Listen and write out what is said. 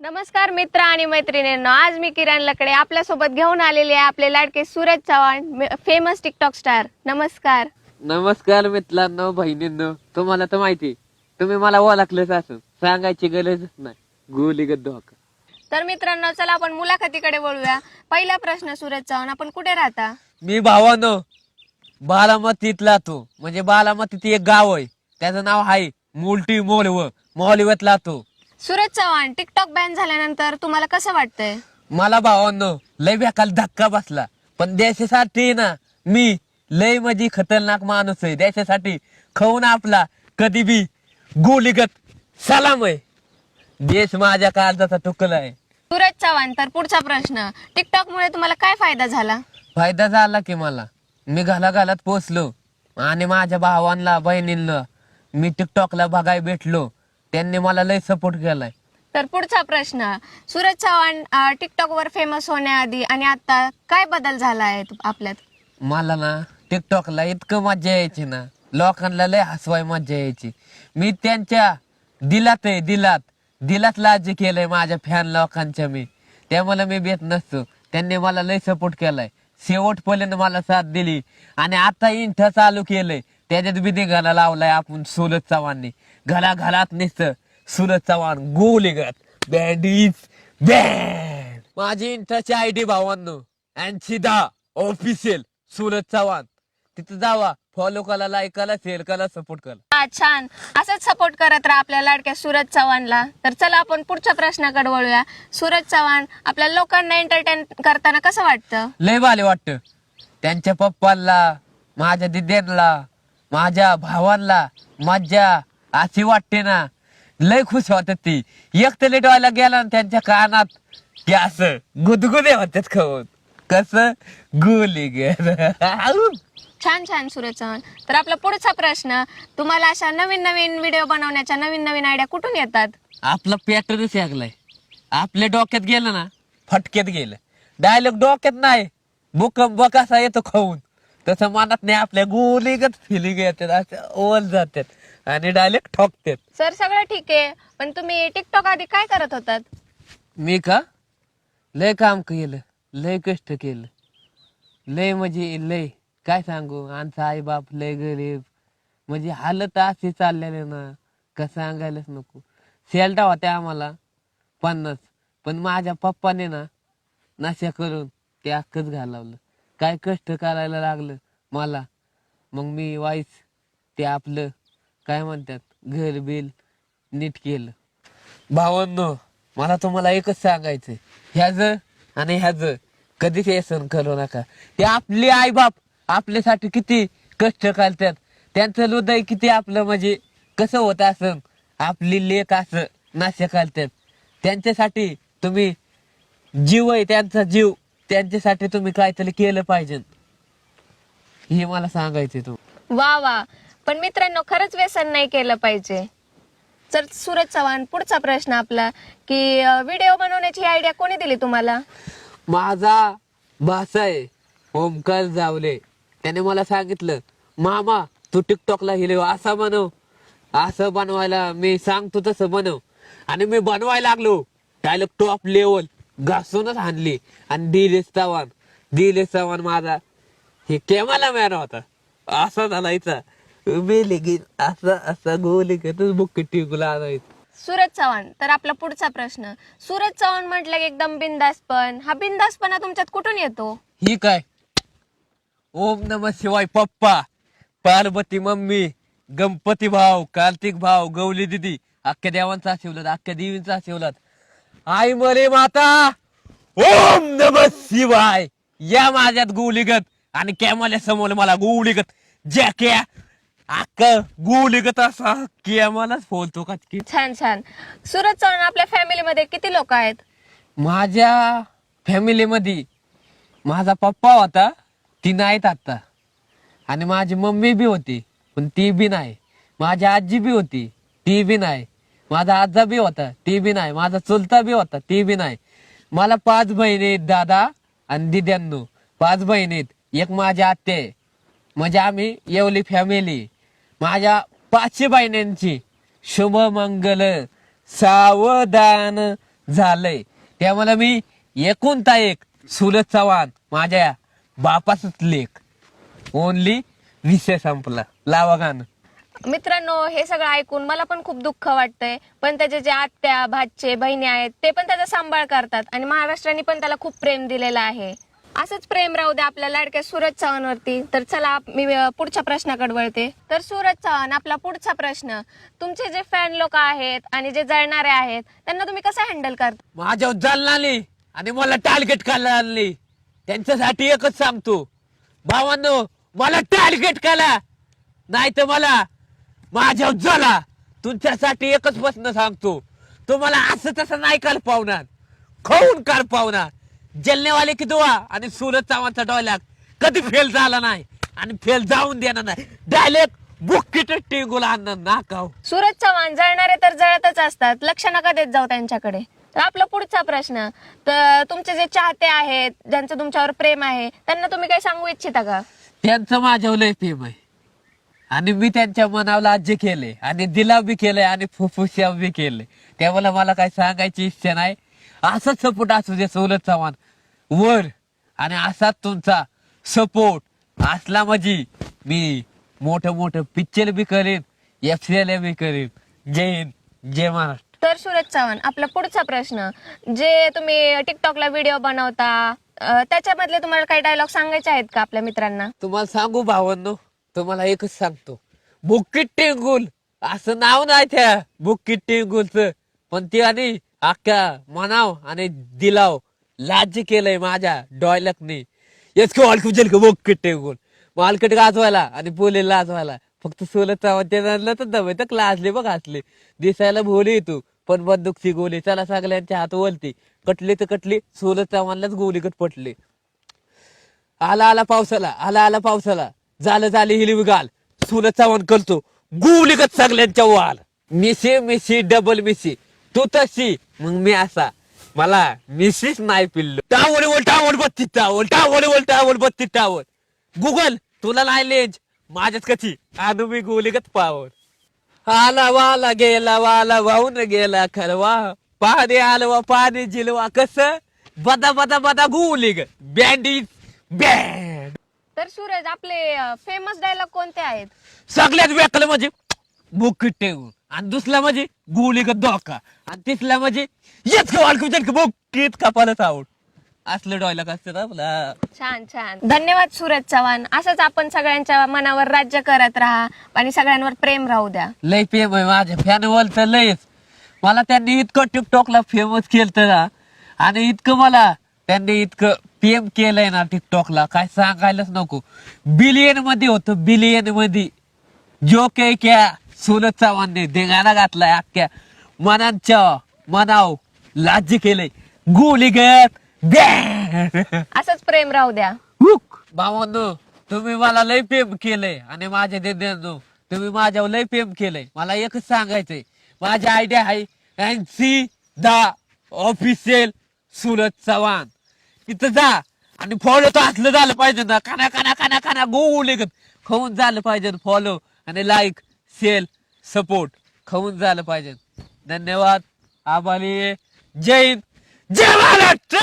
नमस्कार मित्र आणि मैत्रिणींनो आज मी किरण लकडे आपल्यासोबत घेऊन आलेले आहे आपले लाडके Suraj Chavan famous TikTok star नमस्कार. नमस्कार मित्रांनो बहिणींनो तुम्हाला तर माहिती तुम्ही मला ओळखलंच असं सांगायची गरजच नाही गोलीगत धोका. तर मित्रांनो चला आपण मुलाखतीकडे बोलूया पहिला प्रश्न सूरज चव्हाण आपण कुठे राहता? मी भावानो बारामतीतला तो म्हणजे बारामतीत एक गाव आहे त्याचं नाव आहे मोलटी मोलव मोलवतला तो. सूरज चव्हाण टिकटॉक बॅन झाल्यानंतर तुम्हाला कसं वाटतंय? मला भावांनो लय बेकाल धक्का बसला. पण देशासाठी ना मी लय म्हणजे खतरनाक माणूस आहे. देशासाठी खाऊन आपला कधी बी गोलीगत सलाम आहे. देश माझ्या काळजाचा टुकला आहे. सूरज चव्हाण तर पुढचा प्रश्न. टिकटॉक मुळे तुम्हाला काय फायदा झाला? फायदा झाला की मला. मी घालाघालात पोचलो. आणि माझ्या भावांना बहिणींना मी टिकटॉकला बघाय भेटलो. त्यांनी मला लय सपोर्ट केलाय. तर पुढचा प्रश्न सूरज चव्हाण टिकटॉक वर फेमस होण्याआधी आणि आता काय बदल झाला आहे तु- आपल्यात? मला ना टिकटॉकला इतकं मजा यायची ना लोकांना लय हसवाय मजा यायची. मी त्यांच्या दिलात आहे दिलात. दिलात लाज केलंय माझ्या फॅन लोकांच्या मी. त्यामुळे मी भेट नसतो. त्यांनी मला लय सपोर्ट केलाय. शेवटपर्यंत मला साथ दिली. आणि आता इंठ चालू केलंय. त्याच्यात बी निघाला लावलाय आपण सुरज चव्हाणनी. घरा घरात नुसतं. सुरज चव्हाण गोलीगत बँडीज बँड माझी इंटाची आय डी भावांनो. ऐंशी दहा. ऑफिशियल सुरज चव्हाण. तिथं जावा. फॉलो करा लाईक करा शेअर करा सपोर्ट करा. हा छान. असंच सपोर्ट करत राहा आपल्या लाडक्या सूरज चव्हाणला. तर चला आपण पुढच्या प्रश्नाकडे वळूया. सूरज चव्हाण आपल्या लोकांना एंटरटेन करताना कसं वाटतं? लय भाले वाटत. त्यांच्या पप्पांना माझ्या दिद्यांना माझ्या भावांना मज्जा अशी वाटते ना. लय खुश होतात ती. एक तर लेट व्हायला गेला ना त्यांच्या कानात की असं गुदगुदे होतात खाऊन. कस? गोली गे. छान छान चव्हाण तर आपला पुढचा प्रश्न तुम्हाला अशा नवीन नवीन व्हिडिओ बनवण्याच्या नवीन नवीन आयडिया कुठून येतात? आपला पॅटर्नच लागलाय आपल्या डोक्यात गेलं ना फटक्यात गेलं. डायलॉग डोक्यात नाही. भूकंप कसा येतो खाऊन. तसं मनात नाही आपल्या गोलीगत फिलिंग येतात असं ओल जातात आणि डायरेक्ट ठोकतात. सर सगळं ठीक आहे पण तुम्ही टिकटॉक आधी काय करत होतात? मी का? लय काम केलं लय कष्ट केलं. लय म्हणजे लय काय सांगू आमचा आई बाप लय गरीब. म्हणजे हालत अशी चाललेले ना का सांगायलाच नको. सेल्टा होत्या आम्हाला पन्नास. पण माझ्या पप्पाने ना नशा करून ते अख्खच घालवलं. काय कष्ट करायला लागलं मला? मग मी वाईस ते आपलं काय म्हणतात घर बिल नीट केलं. भावांनो मला तुम्हाला एकच सांगायचं ह्याज आणि ह्याज कधीच व्यसन करू नका. ते आपले आई बाप आपल्यासाठी किती कष्ट करतात. त्यांचं हृदय किती आपलं म्हणजे कसं होत असं आपली लेख असं नाश्य करतात. त्यांच्यासाठी तुम्ही जीव आहे त्यांचा जीव त्यांच्यासाठी तुम्ही काहीतरी केलं पाहिजे. हे मला सांगायचंय तू. वा वा. पण मित्रांनो खरंच व्यसन नाही केलं पाहिजे. तर सूरज चव्हाण पुढचा प्रश्न आपला की व्हिडिओ बनवण्याची आयडिया कोणी दिली तुम्हाला? माझा भासा आहे ओमकार जावले. त्याने मला सांगितलं मामा तू टिकटॉकला हिलो असा बनव असं बनवायला मी सांगतो तसं बनव. आणि मी बनवायला लागलो. Dialogue top level. घासूनच हाणली. आणि दिलेश चव्हाण दिलेश चव्हाण माझा हे केमाला मॅन होता. असा झालायचा मी लगेच असा असा गोली बुक टिकूला आणायचं सूरज चव्हाण तर आपला पुढचा प्रश्न. सूरज चव्हाण म्हटलं की एकदम बिंदासपण हा बिंदासपणा तुमच्यात कुठून येतो? ही काय? ओम नम शिवाय पप्पा. पार्वती मम्मी गणपती भाव कार्तिक भाव गौली दिदी. अख्ख्या देवांचा आशीर्वाद अख्ख्या देवींचा आशीर्वाद. आई मरे माता. ओम नम शिवाय. या माझ्यात गोलीगत आणि कॅमाल्या समोर मला गोलीगत जॅक्या अक्क गोलीगत असा. कॅमालाच फोलतो का की छान छान. सूरज चव्हाण आपल्या फॅमिलीमध्ये किती लोक आहेत? माझ्या फॅमिलीमध्ये माझा पप्पा होता ती नाहीत आता आणि माझी मम्मी बी होती पण ती बी नाही. माझी आजी बी होती ती बी नाही. माझा आजा बी होता ती बी नाही. माझा चुलता बी होता ती बी नाही. मला पाच बहिणी आहेत दादा आणि दिद्यांनो. पाच बहिणीत आहेत. एक माझ्या आत्ते आहे. म्हणजे आम्ही येवली फॅमिली माझ्या पाचशे बहिणींची शुभ मंगल सावधान झालंय. त्यामुळे मी एकूणता एक सुरत चव्हाण माझ्या बापाचाच लेख. ओनली विषय संपला. लावा गाणं. मित्रांनो हे सगळं ऐकून मला पण खूप दुःख वाटतंय. पण त्याचे जे आत्या भाचे बहिणी आहेत ते पण त्याचा सांभाळ करतात आणि महाराष्ट्राने पण त्याला खूप प्रेम दिलेलं आहे. असंच प्रेम राहू द्या आपल्या लाडक्या सूरज चव्हाणवरती. तर चला आप- मी पुढच्या प्रश्नाकडे वळते. तर सूरज चव्हाण आपला पुढचा प्रश्न. तुमचे जे फॅन लोक आहेत आणि जे जळणारे आहेत त्यांना तुम्ही कसं हँडल करता? माझ्या चालणारी आणि मला टार्गेट करायला आणली त्यांच्यासाठी एकच सांगतो. भावांनो मला टार्गेट करा. नाही तर मला माझ्यावर जला तुमच्यासाठी एकच प्रश्न सांगतो. तुम्हाला असं तसं नाही काल पावणार. खाऊन काल पावणार. जलनेवाले की दुआ आणि सुरत चव्हाणचा डॉयलॉग कधी फेल झाला नाही आणि फेल जाऊन देणार नाही. डायरेक्ट बुक्कीट टिंगूल आणणार ना काव सूरज चव्हाण जळणारे तर जळतच असतात. लक्ष नका देत जाऊ त्यांच्याकडे. तर आपला पुढचा प्रश्न तर तुमचे जे चाहते आहेत ज्यांचं तुमच्यावर प्रेम आहे त्यांना तुम्ही काही सांगू इच्छिता का? त्यांचं माझ्यावर लय प्रेम आहे. आणि मी त्यांच्या मनाला राज्य केले आणि दिला बी केलंय आणि फुफ्फुस्या बी केले. त्यामुळे मला काही सांगायची इच्छा नाही? असाच सपोर्ट असू दे सवलत चव्हाण. वर आणि असाच तुमचा सपोर्ट असला म्हणजे मी मोठं मोठं पिक्चर बी करेन एफ सी बी करेन. जय हिंद जय महाराष्ट्र. तर सूरज चव्हाण आपला पुढचा प्रश्न. जे तुम्ही टिकटॉकला व्हिडिओ बनवता अं, त्याच्यामधले तुम्हाला काही डायलॉग सांगायचे आहेत का आपल्या मित्रांना? तुम्हाला सांगू भावांनो तुम्हाला एकच सांगतो. बुक्कीट टेंगुल असं नाव नाही त्या बुक्कीट टेंगुलच पण ते आणि अख्ख्या मनाव आणि दिलाव लाज केलंय माझ्या डॉयलकने येच ऑलकू जल बुक्कीट टेंगुल मालकट गाजवायला आणि बोले लाजवायला. फक्त सोलत चावत तर दबे तर लाजले बघ असले दिसायला भोले तू पण बंदुकची गोली. चला सगळ्यांच्या हात वलती. कटली तर कटली सोलत चव्हाणलाच गोली कट पटली. आला आला पावसाला आला आला पावसाला. झालं झालं हिरवी गाल सुन चव्हाण करतो. गुवलिगत सगळ्यांच्या वाल. मिशी मिशी डबल मिशी. तू तशी. मग मी असा. मला मिशीच नाही पिल्लो. टावड बोल बत्ती बत्तीस टावड टावड बोल टावर टावड गुगल तुला नाही लेंज. माझ्याच कची आणू मी गुवलिगत पावर आला वाला गेला वाला वाहून गेला खरवा. पाणी आलवा पाणी जिलवा. कस? बदा बदा बदा गुवली ग बँडी बँड तर सूरज आपले फेमस डायलॉग कोणते आहेत? सगळ्यात वेकलं म्हणजे बुक टेवून आणि दुसरा म्हणजे गुली धोका आणि तिसरा म्हणजे येत का वाळकू का बुकीत कपालच आवड. असलं डॉयलॉग असतं ना आपला. छान छान. धन्यवाद सूरज चव्हाण. असंच आपण सगळ्यांच्या मनावर राज्य करत राहा आणि सगळ्यांवर प्रेम राहू द्या. लय फेम आहे माझ्या फॅन तर लयच. मला त्यांनी इतकं टिकटॉकला फेमस केलं ना आणि इतकं मला त्यांनी इतकं फेम केलंय ना टिकटॉकला काय सांगायलाच नको. बिलियनमध्ये होतं बिलियनमध्ये. जो के क्या सुनत चव्हाणने देगाणा घातलाय अख्ख्या. मनांच्या मनाव लाज्य केलंय. गोली गत असंच प्रेम राहू द्या. हुक! भावांनो तुम्ही मला लय प्रेम केलंय. आणि माझ्या दिद्यांनो तुम्ही माझ्यावर लय प्रेम केलंय. मला एकच सांगायचंय. माझी आयडिया आहे NC the official Surat Chavan. तिथं जा. आणि फॉलो तर असलं झालं पाहिजे ना. काना काना काना काना गोल खाऊन झालं पाहिजे फॉलो आणि लाईक सेल सपोर्ट खाऊन झालं पाहिजे. धन्यवाद. आभारी जय हिंद. जय महाराष्ट्र!